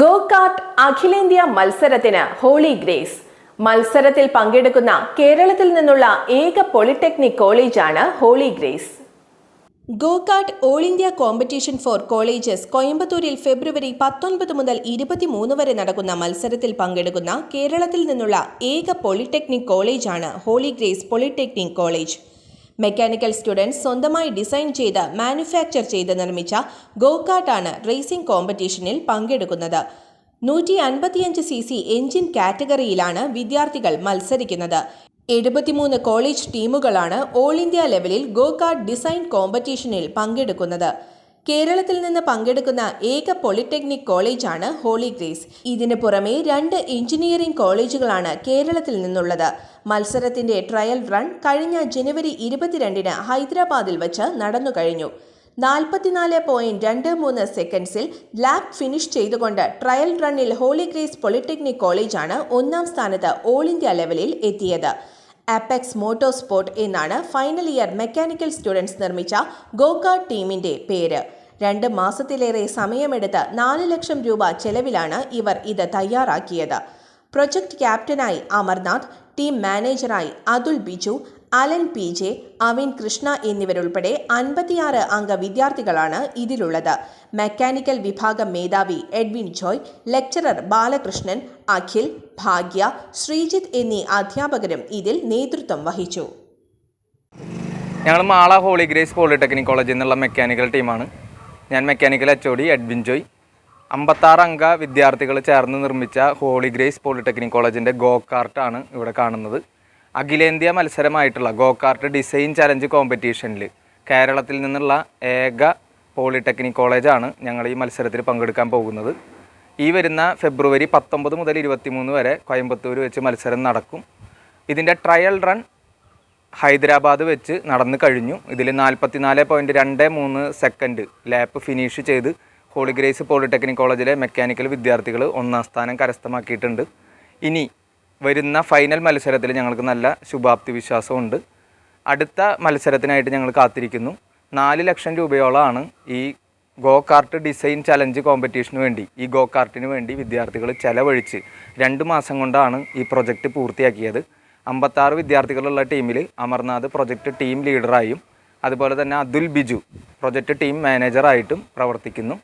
Go cart അഖിലേന്ത്യാ മത്സരത്തിന് holy grace. മത്സരത്തിൽ പങ്കെടുക്കുന്ന കേരളത്തിൽ നിന്നുള്ള ഏക പോളിടെക്നിക് കോളേജാണ് Holy Grace. Go kart all India competition for colleges കോയമ്പത്തൂരിൽ ഫെബ്രുവരി പത്തൊൻപത് മുതൽ ഇരുപത്തിമൂന്ന് വരെ നടക്കുന്ന മത്സരത്തിൽ പങ്കെടുക്കുന്ന കേരളത്തിൽ നിന്നുള്ള ഏക പോളിടെക്നിക് കോളേജാണ് Holy Grace polytechnic college. Mechanical students സ്വന്തമായി ഡിസൈൻ ചെയ്ത് മാനുഫാക്ചർ ചെയ്ത് നിർമ്മിച്ച ഗോകാട്ടാണ് റേസിംഗ് കോമ്പറ്റീഷനിൽ പങ്കെടുക്കുന്നത്. നൂറ്റി അൻപത്തിയഞ്ച് സി സി എഞ്ചിൻ കാറ്റഗറിയിലാണ് വിദ്യാർത്ഥികൾ മത്സരിക്കുന്നത്. എഴുപത്തിമൂന്ന് കോളേജ് ടീമുകളാണ് ഓൾ ഇന്ത്യ ലെവലിൽ ഗോകാർട്ട് ഡിസൈൻ കോമ്പറ്റീഷനിൽ പങ്കെടുക്കുന്നത്. കേരളത്തിൽ നിന്ന് പങ്കെടുക്കുന്ന ഏക പോളിടെക്നിക് കോളേജാണ് ഹോളി ഗ്രേസ്. ഇതിന് പുറമെ രണ്ട് എഞ്ചിനീയറിംഗ് കോളേജുകളാണ് കേരളത്തിൽ നിന്നുള്ളത്. മത്സരത്തിന്റെ ട്രയൽ റൺ കഴിഞ്ഞ ജനുവരി ഇരുപത്തിരണ്ടിന് ഹൈദരാബാദിൽ വച്ച് നടന്നു കഴിഞ്ഞു. നാൽപ്പത്തിനാല് പോയിന്റ് രണ്ട് മൂന്ന് സെക്കൻഡ്സിൽ ലാബ് ഫിനിഷ് ചെയ്തുകൊണ്ട് ട്രയൽ റണ്ണിൽ ഹോളി ഗ്രേസ് പോളിടെക്നിക് കോളേജാണ് ഒന്നാം സ്ഥാനത്ത് ഓൾ ഇന്ത്യ ലെവലിൽ എത്തിയത്. അപ്പെക്സ് മോട്ടോ സ്പോർട്ട് എന്നാണ് ഫൈനൽ ഇയർ മെക്കാനിക്കൽ സ്റ്റുഡൻസ് നിർമ്മിച്ച ഗോകാർട്ട് ടീമിന്റെ പേര്. രണ്ട് മാസത്തിലേറെ സമയമെടുത്ത് നാല് ലക്ഷം രൂപ ചെലവിലാണ് ഇവർ ഇത് തയ്യാറാക്കിയത്. പ്രൊജക്ട് ക്യാപ്റ്റനായി Amarnath team മാനേജറായി Athul Biju Alan P J Avin Krishna എന്നിവരുൾപ്പെടെ അൻപത്തിയാറ് അംഗ വിദ്യാർത്ഥികളാണ് ഇതിലുള്ളത്. മെക്കാനിക്കൽ വിഭാഗം മേധാവി Edwin Joy lecturer Balakrishnan Akhil Bhagya Sreejith എന്നീ അധ്യാപകരും ഇതിൽ നേതൃത്വം വഹിച്ചു. ഞങ്ങൾ മാള ഹോളി ഗ്രേസ് പോളിടെക്നിക് കോളേജിൽ നിന്നുള്ള മെക്കാനിക്കൽ ടീമാണ്. ഞാൻ mechanical H O Edwin Joy. അമ്പത്താറ് അംഗ വിദ്യാർത്ഥികൾ ചേർന്ന് നിർമ്മിച്ച ഹോളി ഗ്രേസ് പോളിടെക്നിക് കോളേജിന്റെ ഗോ കാർട്ടാണ് ഇവിടെ കാണുന്നത്. അഖിലേന്ത്യാ മത്സരമായിട്ടുള്ള ഗോ കാർട്ട് ഡിസൈൻ ചലഞ്ച് കോമ്പറ്റീഷനിൽ കേരളത്തിൽ നിന്നുള്ള ഏക പോളിടെക്നിക് കോളേജാണ് ഞങ്ങൾ ഈ മത്സരത്തിൽ പങ്കെടുക്കാൻ പോകുന്നത്. ഈ വരുന്ന ഫെബ്രുവരി പത്തൊമ്പത് മുതൽ ഇരുപത്തിമൂന്ന് വരെ കോയമ്പത്തൂർ വെച്ച് മത്സരം നടക്കും. ഇതിന്റെ ട്രയൽ റൺ ഹൈദരാബാദ് വെച്ച് നടന്നു കഴിഞ്ഞു. ഇതിൽ നാൽപ്പത്തിനാല് പോയിന്റ് രണ്ട് മൂന്ന് സെക്കൻഡ് ലാപ്പ് ഫിനിഷ് ചെയ്ത് ഹോളിഗ്രേസ് പോളിടെക്നിക് കോളേജിലെ മെക്കാനിക്കൽ വിദ്യാർത്ഥികൾ ഒന്നാം സ്ഥാനം കരസ്ഥമാക്കിയിട്ടുണ്ട്. ഇനി വരുന്ന ഫൈനൽ മത്സരത്തിൽ ഞങ്ങൾക്ക് നല്ല ശുഭാപ്തി വിശ്വാസമുണ്ട്. അടുത്ത മത്സരത്തിനായിട്ട് ഞങ്ങൾ കാത്തിരിക്കുന്നു. നാല് ലക്ഷം രൂപയോളമാണ് ഈ ഗോ കാർട്ട് ഡിസൈൻ ചലഞ്ച് കോമ്പറ്റീഷന് വേണ്ടി ഈ ഗോ കാർട്ടിന് വേണ്ടി വിദ്യാർത്ഥികൾ ചെലവഴിച്ച് രണ്ട് മാസം കൊണ്ടാണ് ഈ പ്രൊജക്റ്റ് പൂർത്തിയാക്കിയത്. അമ്പത്താറ് വിദ്യാർത്ഥികളുള്ള ടീമിൽ അമർനാഥ് പ്രൊജക്റ്റ് ടീം ലീഡറായും അതുപോലെ തന്നെ അതുൽ ബിജു പ്രൊജക്റ്റ് ടീം മാനേജറായിട്ടും പ്രവർത്തിക്കുന്നു.